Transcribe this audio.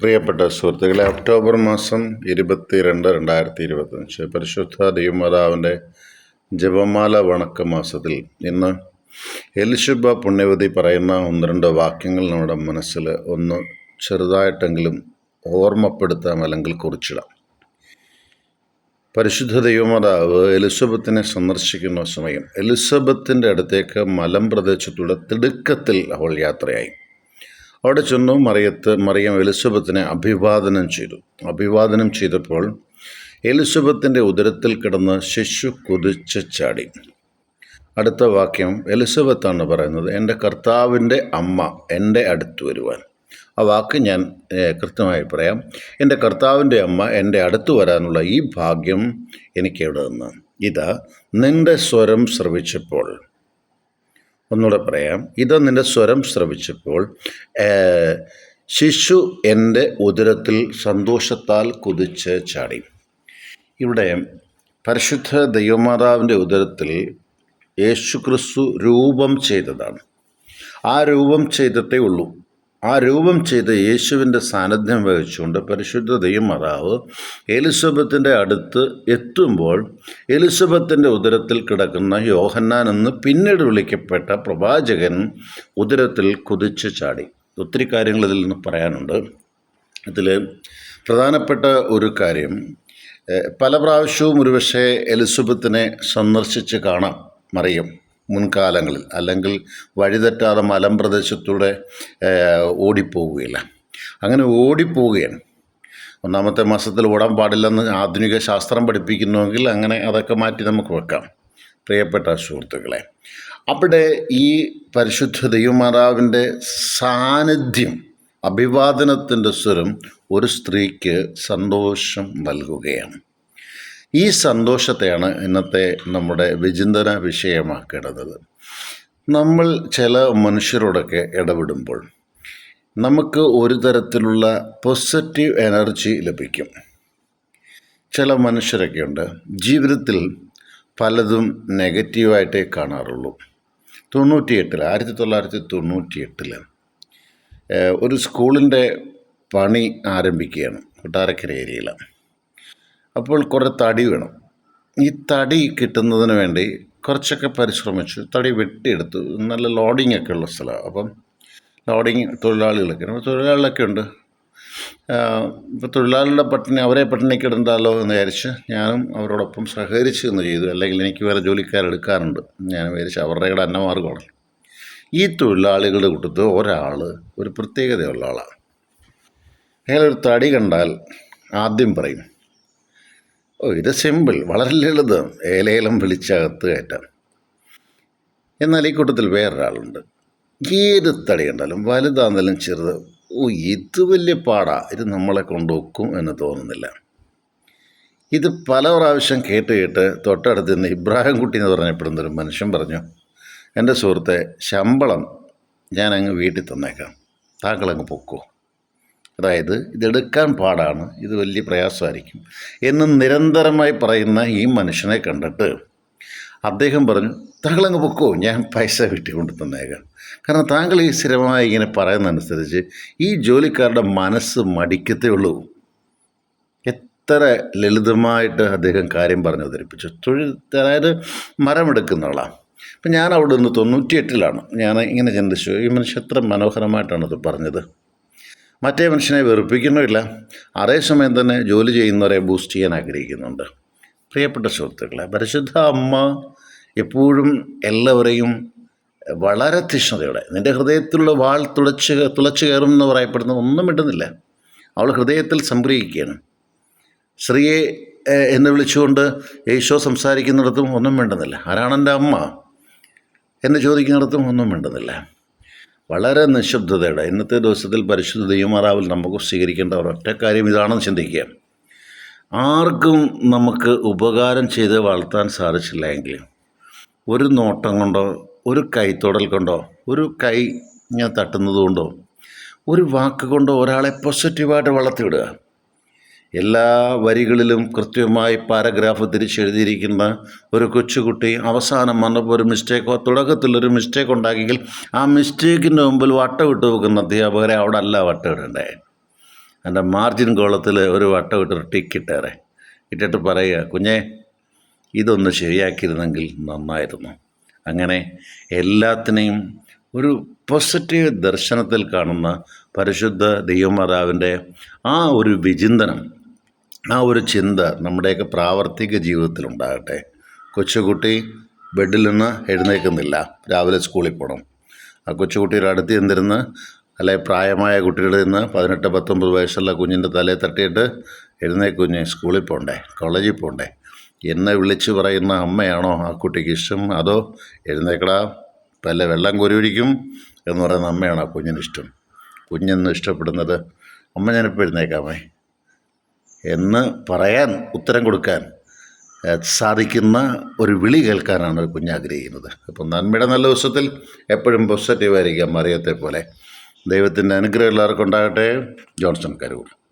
പ്രിയപ്പെട്ട സുഹൃത്തുക്കളെ ഒക്ടോബർ മാസം ഇരുപത്തി രണ്ട് രണ്ടായിരത്തി ഇരുപത്തഞ്ച് പരിശുദ്ധ ദൈവമാതാവിന്റെ ജപമാല വണക്ക മാസത്തിൽ ഇന്ന് എലിശുബ പുണ്യവതി പറയുന്ന ഒന്ന് രണ്ട് വാക്യങ്ങൾ നമ്മുടെ മനസ്സിൽ ഒന്ന് ചെറുതായിട്ടെങ്കിലും ഓർമ്മപ്പെടുത്താം അല്ലെങ്കിൽ കുറിച്ചിടാം. പരിശുദ്ധ ദൈവമാതാവ് എലിസബത്തിനെ സന്ദർശിക്കുന്ന സമയം എലിസബത്തിന്റെ അടുത്തേക്ക് മലം പ്രദേശത്തൂടെ തിടുക്കത്തിൽ അവൾ യാത്രയായി. അവിടെ ചെന്നു മറിയത്ത് മറിയം എലിസബത്തിനെ അഭിവാദനം ചെയ്തു. അഭിവാദനം ചെയ്തപ്പോൾ എലിസബത്തിന്റെ ഉദരത്തിൽ കിടന്ന് ശിശു കുതിച്ച് ചാടി. അടുത്ത വാക്യം എലിസബത്താണ് പറയുന്നത് എന്റെ കർത്താവിന്റെ അമ്മ എന്റെ അടുത്ത് വരുവാൻ. ആ വാക്ക് ഞാൻ കൃത്യമായി പറയാം. എന്റെ കർത്താവിന്റെ അമ്മ എന്റെ അടുത്ത് വരാനുള്ള ഈ ഭാഗ്യം എനിക്കെവിടെ നിന്ന്. ഇതാ നിന്റെ സ്വരം ശ്രവിച്ചപ്പോൾ ഒന്നുകൂടെ പറയാം. ഇത് നിന്റെ സ്വരം ശ്രവിച്ചപ്പോൾ ശിശു എന്റെ ഉദരത്തിൽ സന്തോഷത്താൽ കുതിച്ച് ചാടി. ഇവിടെ പരിശുദ്ധ ദൈവമാതാവിന്റെ ഉദരത്തിൽ യേശുക്രിസ്തു രൂപം ചെയ്തതാണ്. ആ രൂപം ചെയ്തതേ ഉള്ളൂ. ആ രൂപം ചെയ്ത യേശുവിന്റെ സാന്നിധ്യം വഹിച്ചുകൊണ്ട് പരിശുദ്ധ ദൈവമാതാവ് എലിസബത്തിന്റെ അടുത്ത് എത്തുമ്പോൾ എലിസബത്തിന്റെ ഉദരത്തിൽ കിടക്കുന്ന യോഹന്നാൻ എന്ന് പിന്നീട് വിളിക്കപ്പെട്ട പ്രവാചകൻ ഉദരത്തിൽ കുതിച്ചു ചാടി. ഒത്തിരി കാര്യങ്ങൾ ഇതിൽ നിന്ന് പറയാനുണ്ട്. ഇതിൽ പ്രധാനപ്പെട്ട ഒരു കാര്യം പല പ്രാവശ്യവും ഒരുപക്ഷെ എലിസബത്തിനെ സന്ദർശിച്ച് കാണാം മറിയം. മുൻകാലങ്ങളിൽ അല്ലെങ്കിൽ വഴിതെറ്റാതെ മലമ്പ്രദേശത്തൂടെ ഓടിപ്പോവുകയില്ല. അങ്ങനെ ഓടിപ്പോവുകയാണ്. ഒന്നാമത്തെ മാസത്തിൽ ഓടാൻ പാടില്ലെന്ന് ആധുനിക ശാസ്ത്രം പഠിപ്പിക്കുന്നുവെങ്കിൽ അങ്ങനെ അതൊക്കെ മാറ്റി നമുക്ക് വെക്കാം. പ്രിയപ്പെട്ട സുഹൃത്തുക്കളെ അവിടെ ഈ പരിശുദ്ധ ദൈവമാതാവിന്റെ സാന്നിധ്യം അഭിവാദനത്തിന്റെ സ്വരം ഒരു സ്ത്രീക്ക് സന്തോഷം നൽകുകയാണ്. ഈ സന്തോഷത്തെയാണ് ഇന്നത്തെ നമ്മുടെ വിചിന്തന വിഷയമാക്കേണ്ടത്. നമ്മൾ ചില മനുഷ്യരോടൊക്കെ ഇടപെടുമ്പോൾ നമുക്ക് ഒരു തരത്തിലുള്ള പോസിറ്റീവ് എനർജി ലഭിക്കും. ചില മനുഷ്യരൊക്കെ ഉണ്ട് ജീവിതത്തിൽ പലതും നെഗറ്റീവായിട്ടേ കാണാറുള്ളൂ. തൊണ്ണൂറ്റിയെട്ടിൽ ആയിരത്തി തൊള്ളായിരത്തി തൊണ്ണൂറ്റി എട്ടിൽ ഒരു സ്കൂളിന്റെ പണി ആരംഭിക്കുകയാണ് കൊട്ടാരക്കര ഏരിയയിൽ അപ്പോൾ കുറേ തടി വേണം. ഈ തടി കിട്ടുന്നതിന് വേണ്ടി കുറച്ചൊക്കെ പരിശ്രമിച്ചു. തടി വെട്ടിയെടുത്തു. നല്ല ലോഡിംഗ് ഒക്കെ ഉള്ള സ്ഥലമാണ് അപ്പം ലോഡിങ് തൊഴിലാളികളൊക്കെ അപ്പോൾ തൊഴിലാളികളൊക്കെ ഉണ്ട്. ഇപ്പോൾ തൊഴിലാളികളുടെ പട്ടിണി അവരെ പട്ടിണിക്ക് ഇടണ്ടല്ലോ എന്ന് വിചാരിച്ച് ഞാനും അവരോടൊപ്പം സഹകരിച്ച് എന്ന് ചെയ്തു. അല്ലെങ്കിൽ എനിക്ക് വേറെ ജോലിക്കാരെടുക്കാറുണ്ട് ഞാൻ വിചാരിച്ച് അവരുടെ കൂടെ അന്നമാർഗമാണ് ഈ തൊഴിലാളികളുടെ കൂട്ടത്തിൽ ഒരാൾ ഒരു പ്രത്യേകതയുള്ള ആളാണ് അയാളൊരു തടി കണ്ടാൽ ആദ്യം പറയും ഓ ഇത് സിമ്പിൾ. വളരെ ലളിതം. ഏലേലം വിളിച്ചകത്ത് കയറ്റാം. എന്നാൽ ഈ കൂട്ടത്തിൽ വേറൊരാളുണ്ട്. ഏത് തടി കണ്ടാലും വലുതാണെന്നാലും ചെറുത്. ഓ ഇത് വലിയ പാടാ. ഇത് നമ്മളെ കൊണ്ടുവെക്കും എന്ന് തോന്നുന്നില്ല. ഇത് പല പ്രാവശ്യം കേട്ട് കേട്ട് തൊട്ടടുത്ത് നിന്ന് ഇബ്രാഹിം കുട്ടി എന്ന് പറഞ്ഞപ്പെടുന്ന ഒരു മനുഷ്യൻ പറഞ്ഞു എന്റെ സുഹൃത്തെ ശമ്പളം ഞാൻ വീട്ടിൽ തന്നേക്കാം. താങ്കളങ്ങ് പൊക്കോ. അതായത് ഇതെടുക്കാൻ പാടാണ് ഇത് വലിയ പ്രയാസമായിരിക്കും എന്ന് നിരന്തരമായി പറയുന്ന ഈ മനുഷ്യനെ കണ്ടിട്ട് അദ്ദേഹം പറഞ്ഞു താങ്കളങ്ങ് പൊക്കോ ഞാൻ പൈസ വീട്ടിൽ കൊണ്ടു തന്നേക്കാം കാരണം താങ്കൾ ഈ സ്ഥിരമായി ഇങ്ങനെ പറയുന്നതനുസരിച്ച് ഈ ജോലിക്കാരുടെ മനസ്സ് മടിക്കത്തേ ഉള്ളൂ. എത്ര ലളിതമായിട്ട് അദ്ദേഹം കാര്യം പറഞ്ഞ് അവതരിപ്പിച്ചു. തൊഴിൽ അതായത് മരമെടുക്കുന്ന അപ്പം ഞാൻ അവിടെ നിന്ന് തൊണ്ണൂറ്റിയെട്ടിലാണ്. ഞാൻ ഇങ്ങനെ ചിന്തിച്ചു ഈ മനുഷ്യൻ എത്ര മനോഹരമായിട്ടാണ് അത് പറഞ്ഞത്. മറ്റേ മനുഷ്യനെ വെറുപ്പിക്കണമില്ല അതേസമയം തന്നെ ജോലി ചെയ്യുന്നവരെ ബൂസ്റ്റ് ചെയ്യാൻ ആഗ്രഹിക്കുന്നുണ്ട്. പ്രിയപ്പെട്ട സുഹൃത്തുക്കളെ പരിശുദ്ധ അമ്മ എപ്പോഴും എല്ലാവരെയും വളരെ തീഷ്ണതയോടെ നിന്റെ ഹൃദയത്തിലുള്ള വാൾ തുളച്ച് തുളച്ച് കയറും എന്ന് പറയപ്പെടുന്ന ഒന്നും ഇടുന്നില്ല അവൾ ഹൃദയത്തിൽ സംഗ്രഹിക്കുകയാണ്. സ്ത്രീയെ എന്ന് വിളിച്ചുകൊണ്ട് യേശോ സംസാരിക്കുന്നിടത്തും ഒന്നും വേണ്ടുന്നില്ല ആരാണെന്റെ അമ്മ? എന്ന് ചോദിക്കുന്നിടത്തും ഒന്നും മിണ്ടുന്നില്ല. വളരെ നിശബ്ദതയുടെ ഇന്നത്തെ ദിവസത്തിൽ പരിശുദ്ധ ദൈവമാറാവിൽ നമുക്ക് സ്വീകരിക്കേണ്ട ഒരൊറ്റ കാര്യം ഇതാണെന്ന് ചിന്തിക്കുക. ആർക്കും നമുക്ക് ഉപകാരം ചെയ്ത് വളർത്താൻ സാധിച്ചില്ല എങ്കിൽ ഒരു നോട്ടം കൊണ്ടോ ഒരു കൈത്തൊടൽ കൊണ്ടോ ഒരു കൈ ഞാൻ തട്ടുന്നത് കൊണ്ടോ ഒരു വാക്ക് കൊണ്ടോ ഒരാളെ പോസിറ്റീവായിട്ട് വളർത്തിവിടുക. എല്ലാ വരികളിലും കൃത്യമായി പാരഗ്രാഫ് തിരിച്ചെഴുതിയിരിക്കുന്ന ഒരു കൊച്ചുകുട്ടി അവസാനം വന്നപ്പോൾ ഒരു മിസ്റ്റേക്കോ തുടക്കത്തിലൊരു മിസ്റ്റേക്ക് ഉണ്ടാക്കിയെങ്കിൽ ആ മിസ്റ്റേക്കിന്റെ മുമ്പിൽ വട്ടം ഇട്ട് വെക്കുന്ന അധ്യാപകരെ അവിടെ അല്ല വട്ടം ഇടണ്ടേ? എന്റെ മാർജിൻ കോളത്തിൽ ഒരു വട്ടം ടിക്ക് ഇട്ടേറെ ഇട്ടിട്ട് പറയുക കുഞ്ഞേ ഇതൊന്ന് ശരിയാക്കിയിരുന്നെങ്കിൽ നന്നായിരുന്നു. അങ്ങനെ എല്ലാത്തിനെയും ഒരു പോസിറ്റീവ് ദർശനത്തിൽ കാണുന്ന പരിശുദ്ധ ദൈവമാതാവിന്റെ ആ ഒരു വിചിന്തനം ആ ഒരു ചിന്ത നമ്മുടെയൊക്കെ പ്രാവർത്തിക ജീവിതത്തിലുണ്ടാകട്ടെ. കൊച്ചുകുട്ടി ബെഡിൽ നിന്ന് എഴുന്നേൽക്കുന്നില്ല. രാവിലെ സ്കൂളിൽ പോകണം ആ കൊച്ചുകുട്ടിയുടെ അടുത്ത് എന്തിരുന്ന് അല്ലെ പ്രായമായ കുട്ടികളിൽ നിന്ന് പതിനെട്ട് പത്തൊമ്പത് വയസ്സുള്ള കുഞ്ഞിന്റെ തലയിൽ തട്ടിയിട്ട് എഴുന്നേക്ക് കുഞ്ഞ് സ്കൂളിൽ പോകണ്ടേ കോളേജിൽ പോകണ്ടേ എന്നെ വിളിച്ച് പറയുന്ന അമ്മയാണോ ആ കുട്ടിക്ക് ഇഷ്ടം? അതോ എഴുന്നേക്കടാ പല വെള്ളം കൊരുവിരിക്കും എന്ന് പറയുന്ന അമ്മയാണോ ആ കുഞ്ഞിന് ഇഷ്ടം? കുഞ്ഞെന്ന് ഇഷ്ടപ്പെടുന്നത്? അമ്മ ഞാനിപ്പോൾ എഴുന്നേക്കാമേ എന്ന് പറയാൻ ഉത്തരം കൊടുക്കാൻ സാധിക്കുന്ന ഒരു വിളി കേൾക്കാനാണ് കുഞ്ഞ് ആഗ്രഹിക്കുന്നത്. അപ്പം നന്മയുടെ നല്ല ദിവസത്തിൽ എപ്പോഴും പോസിറ്റീവായിരിക്കാം മറിയത്തെ പോലെ. ദൈവത്തിന്റെ അനുഗ്രഹം എല്ലാവർക്കും ഉണ്ടാകട്ടെ. ജോൺസൺ കരൂർ.